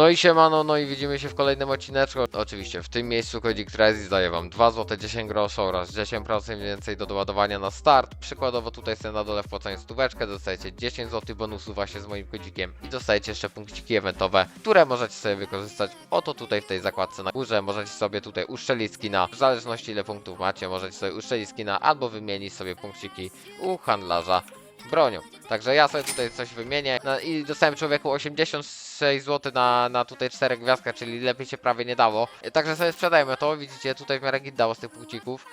No i siemano, no i widzimy się w kolejnym odcineczku. Oczywiście w tym miejscu kodzik Rezi daje wam 2 zł 10 groszy oraz 10% więcej do doładowania na start. Przykładowo tutaj sobie na dole wpłacając stóweczkę dostajecie 10 zł bonusu właśnie z moim kodzikiem i dostajecie jeszcze punkciki eventowe, które możecie sobie wykorzystać oto tutaj w tej zakładce na górze. Możecie sobie tutaj uszczelić skina, w zależności ile punktów macie, możecie sobie uszczelić skina albo wymienić sobie punkciki u handlarza bronią. Także ja sobie tutaj coś wymienię no, i dostałem człowieku 86 zł na, na tutaj 4 gwiazdkach, czyli lepiej się prawie nie dało. Także sobie sprzedajmy to, widzicie tutaj w miarę git dało z tych punkcików.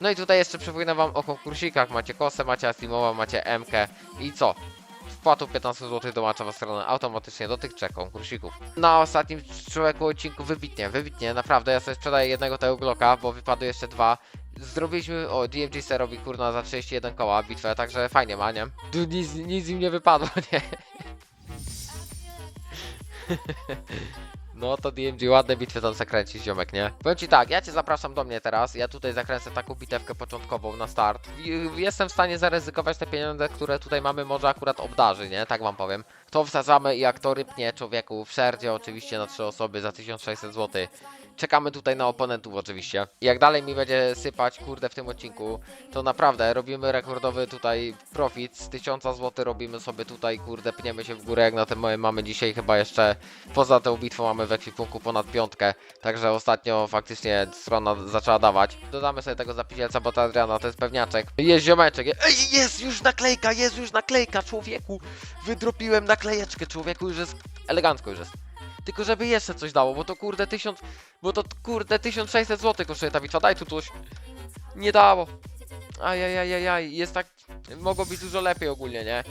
No i tutaj jeszcze przypominam wam o konkursikach, macie kosę, macie Aslimowa, macie MK i co? Wpłatą 15 zł dołącza was stronę automatycznie do tych trzech konkursików. Na ostatnim człowieku odcinku wybitnie, wybitnie, naprawdę ja sobie sprzedaję jednego tego Glocka, bo wypadły jeszcze dwa. Zrobiliśmy, o DMG se robi kurna za 31 koła bitwę, także fajnie ma, nie? Tu nic, nic im nie wypadło, nie? No to DMG ładne bitwy tam zakręci ziomek, nie? Powiem ci tak, ja cię zapraszam do mnie teraz, ja tutaj zakręcę taką bitewkę początkową na start. I- Jestem w stanie zaryzykować te pieniądze, które tutaj mamy, może akurat obdarzy, nie? Tak wam powiem. To wsadzamy i jak to rypnie człowieku w szerdzie oczywiście na trzy osoby za 1600 zł. Czekamy tutaj na oponentów oczywiście. Jak dalej mi będzie sypać, kurde, w tym odcinku, to naprawdę robimy rekordowy tutaj profit. Z 1000 zł robimy sobie tutaj, kurde, pniemy się w górę, jak na tym mamy dzisiaj chyba jeszcze, poza tą bitwą mamy w ekwipunku ponad piątkę. Także ostatnio faktycznie strona zaczęła dawać. Dodamy sobie tego zapisielca, bo Adriana to jest pewniaczek. Jest ziomeczek. Ej, jest już naklejka, jest już naklejka, człowieku. Wydropiłem naklejeczkę, człowieku, już jest elegancko już jest. Tylko żeby jeszcze coś dało, bo to kurde 1000, bo to kurde 1600 zł kosztuje ta bitwa, daj tu coś. Nie dało. Ajajajajaj, jest tak, mogło być dużo lepiej ogólnie, nie?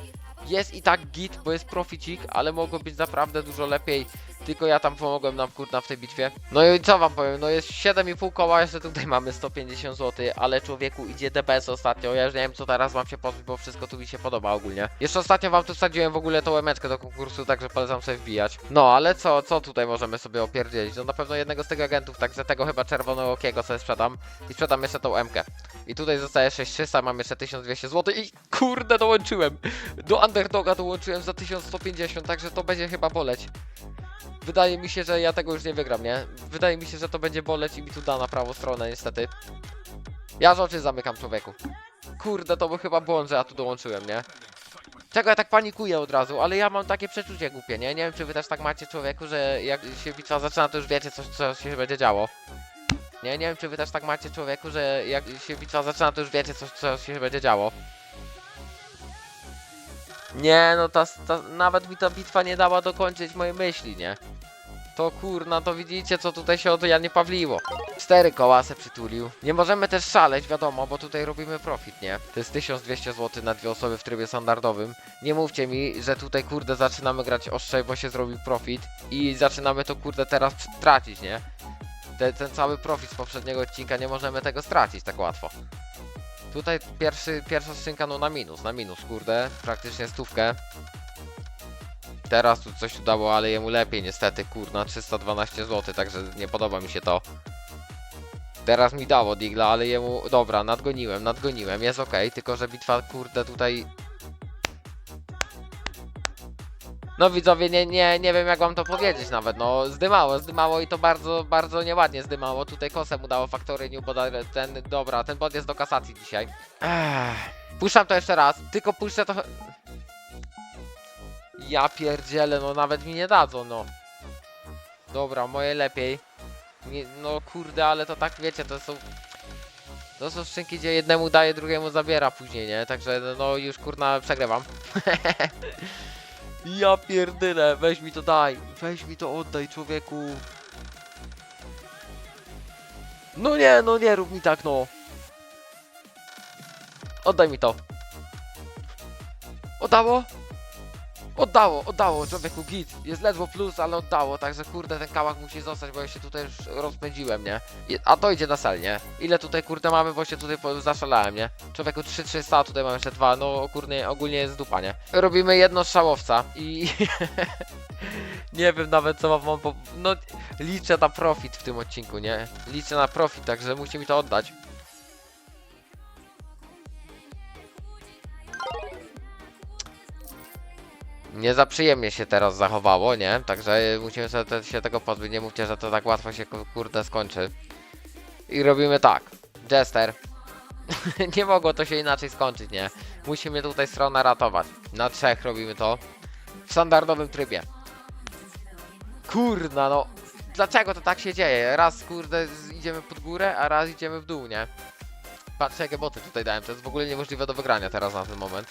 Jest i tak git, bo jest proficik, ale mogło być naprawdę dużo lepiej. Tylko ja tam pomogłem nam kurna w tej bitwie. No i co wam powiem, no jest 7,5 koła, jeszcze tutaj mamy 150 zł, ale człowieku idzie DPS ostatnio. Ja już nie wiem co teraz wam się pozbyć, bo wszystko tu mi się podoba ogólnie. Jeszcze ostatnio wam tu wsadziłem w ogóle tą emeczkę do konkursu, także polecam sobie wbijać. No ale co, co tutaj możemy sobie opierdzielić? No na pewno jednego z tych agentów, także tego chyba czerwonego okiego sobie sprzedam. I sprzedam jeszcze tą emkę. I tutaj zostaje 6300, mam jeszcze 1200 zł i kurde dołączyłem. Do underdoga dołączyłem za 1150, także to będzie chyba boleć. Wydaje mi się, że ja tego już nie wygram, nie? Wydaje mi się, że to będzie boleć i mi tu da na prawą stronę, niestety. Ja z oczy zamykam człowieku. Kurde, to był chyba błąd, że ja tu dołączyłem, nie? Czego ja tak panikuję od razu, ale ja mam takie przeczucie głupie, nie? Nie wiem, czy wy też tak macie człowieku, że jak się bitwa zaczyna, to już wiecie, co, co się będzie działo. Nie, nie wiem, czy wy też tak macie człowieku, że jak się bitwa zaczyna, to już wiecie, co, co się będzie działo. Nie, no ta, ta, nawet mi ta bitwa nie dała dokończyć mojej myśli, nie? To kurna, to widzicie co tutaj się od Janie Pawliło. Cztery koła se przytulił. Nie możemy też szaleć, wiadomo, bo tutaj robimy profit, nie? To jest 1200 zł na dwie osoby w trybie standardowym. Nie mówcie mi, że tutaj kurde zaczynamy grać ostrzej, bo się zrobił profit i zaczynamy to kurde teraz tracić, nie? Te, ten cały profit z poprzedniego odcinka nie możemy tego stracić tak łatwo. Tutaj pierwszy, pierwsza skrzynka no na minus, na minus, kurde, praktycznie stówkę. Teraz tu coś udało, ale jemu lepiej niestety, kurna, 312 zł, także nie podoba mi się to. Teraz mi dało Digla, ale jemu, dobra, nadgoniłem, nadgoniłem, jest ok, tylko że bitwa, kurde, tutaj... No widzowie, nie, nie, nie wiem jak wam to powiedzieć nawet, no zdymało, zdymało i to bardzo, bardzo nieładnie zdymało, tutaj kosę mu dało Factory bo ten, dobra, ten bot jest do kasacji dzisiaj. Puszczam to jeszcze raz, tylko puszczę to... Ja pierdzielę, no nawet mi nie dadzą, no. Dobra, moje lepiej. Nie, no kurde, ale to tak wiecie, to są... To są szczęki, gdzie jednemu daje, drugiemu zabiera później, nie? Także no już kurna przegrywam. ja pierdylę, weź mi to daj. Weź mi to oddaj, człowieku. No nie, no nie rób mi tak, no. Oddaj mi to. Oddało? Oddało, oddało, człowieku git. Jest ledwo plus, ale oddało, także kurde ten kałak musi zostać, bo ja się tutaj już rozpędziłem, nie? A to idzie na sal, nie? Ile tutaj kurde mamy, bo się tutaj po- zaszalałem, nie? Człowieku 3300, a tutaj mam jeszcze dwa, no kurde, ogólnie jest dupa, nie? Robimy jedno strzałowca i... nie wiem nawet co mam po... No liczę na profit w tym odcinku, nie? Liczę na profit, także musi mi to oddać. Nie za przyjemnie się teraz zachowało, nie? Także musimy sobie te, się tego pozbyć. Nie mówcie, że to tak łatwo się ku- kurde skończy. I robimy tak. Jester. nie mogło to się inaczej skończyć, nie? Musimy tutaj stronę ratować. Na trzech robimy to. W standardowym trybie. Kurna, no. Dlaczego to tak się dzieje? Raz, kurde, idziemy pod górę, a raz idziemy w dół, nie? Patrzcie, jakie boty tutaj dałem. To jest w ogóle niemożliwe do wygrania teraz na ten moment.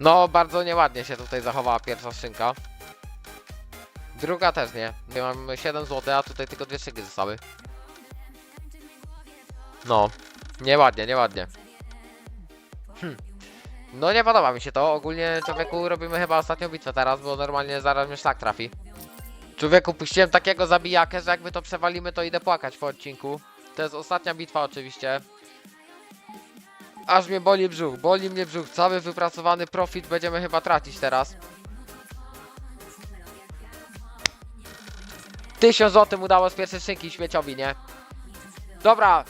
No, bardzo nieładnie się tutaj zachowała pierwsza szynka. Druga też nie. Ja mam 7 zł, a tutaj tylko dwie szynki zostały. No, nieładnie, nieładnie. Hm. No nie podoba mi się to. Ogólnie człowieku robimy chyba ostatnią bitwę teraz, bo normalnie zaraz mnie szlak trafi. Człowieku, puściłem takiego zabijakę, że jakby to przewalimy, to idę płakać po odcinku. To jest ostatnia bitwa oczywiście. Aż mnie boli brzuch, boli mnie brzuch. Cały wypracowany profit będziemy chyba tracić teraz. 1000 zł udało z pierwszej szynki śmieciowi, nie? Dobra.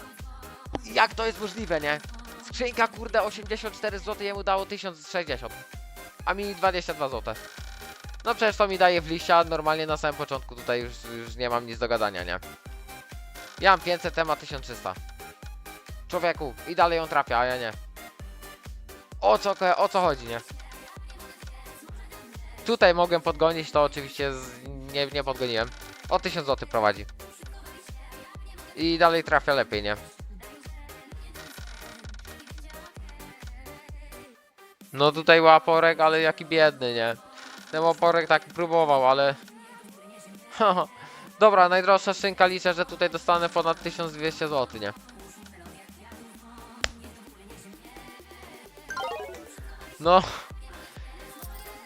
Jak to jest możliwe, nie? Skrzynka kurde 84 zł, jemu dało 1060. A mi 22 zł. No przecież to mi daje w liścia, normalnie na samym początku tutaj już, już nie mam nic do gadania, nie? Ja mam 500, temat 1300. Człowieku, i dalej ją trafia, a ja nie. O co, o co chodzi, nie? Tutaj mogłem podgonić, to oczywiście z, nie, nie podgoniłem. O 1000 zł prowadzi. I dalej trafia lepiej, nie? No tutaj łaporek, ale jaki biedny, nie? Ten łaporek tak próbował, ale... Dobra, najdroższa szynka liczę, że tutaj dostanę ponad 1200 zł, nie? No...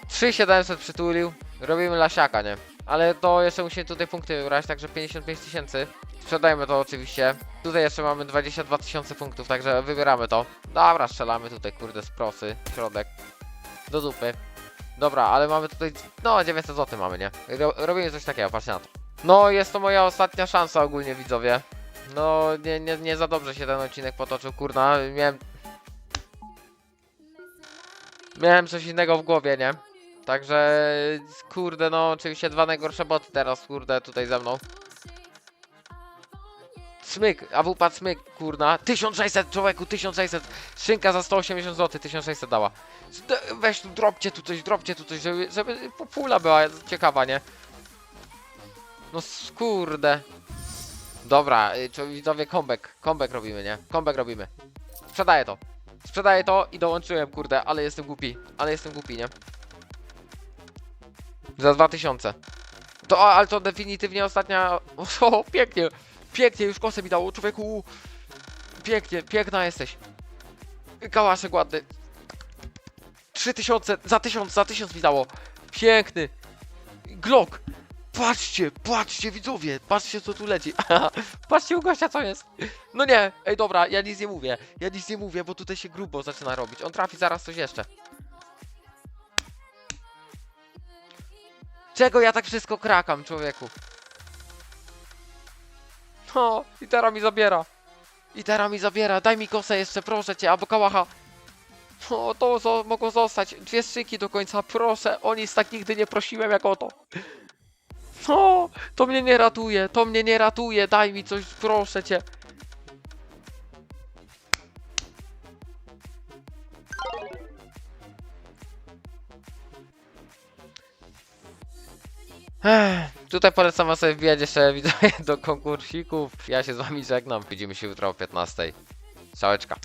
3700 przytulił. Robimy lasiaka, nie? Ale to jeszcze musimy tutaj punkty wybrać, także 55 tysięcy. Sprzedajmy to oczywiście. Tutaj jeszcze mamy 22 tysiące punktów, także wybieramy to. Dobra, strzelamy tutaj, kurde, z prosy. Środek. Do dupy. Dobra, ale mamy tutaj, no 900 zł mamy, nie? Ro robimy coś takiego, patrzcie na to. No, jest to moja ostatnia szansa ogólnie, widzowie. No, nie, nie, nie za dobrze się ten odcinek potoczył, kurna. Miałem... Miałem coś innego w głowie, nie? Także, kurde, no, oczywiście dwa najgorsze boty teraz, kurde, tutaj ze mną. Smyk, AWP smyk, kurna. 1600, człowieku, 1600. Szynka za 180 zł, 1600 dała. Weź tu, dropcie tu coś, dropcie tu coś, żeby, żeby pula była ciekawa, nie? No skurde. Dobra, y, widzowie, comeback, comeback robimy, nie? Comeback robimy. Sprzedaję to. Sprzedaję to i dołączyłem, kurde, ale jestem głupi. Ale jestem głupi, nie? Za 2000. To, ale to definitywnie ostatnia... O, pięknie. Pięknie, już kosę mi dało, człowieku. Pięknie, piękna jesteś. Kałaszek ładny. 3000, za 1000, za 1000 mi dało. Piękny. Glock. Patrzcie, patrzcie widzowie, patrzcie co tu leci. patrzcie u gościa co jest. No nie, ej dobra, ja nic nie mówię. Ja nic nie mówię, bo tutaj się grubo zaczyna robić. On trafi zaraz coś jeszcze. Czego ja tak wszystko krakam, człowieku? No, i teraz mi zabiera. I teraz mi zabiera. Daj mi kosę jeszcze, proszę cię, albo kałacha. No, to zo mogło zostać. Dwie strzyki do końca, proszę. O nic tak nigdy nie prosiłem jak o to. No, to mnie nie ratuje, to mnie nie ratuje. Daj mi coś, proszę cię. Ech, tutaj polecam wam sobie wbijać jeszcze widzowie do konkursików. Ja się z wami żegnam. Widzimy się jutro o 15. Całeczka.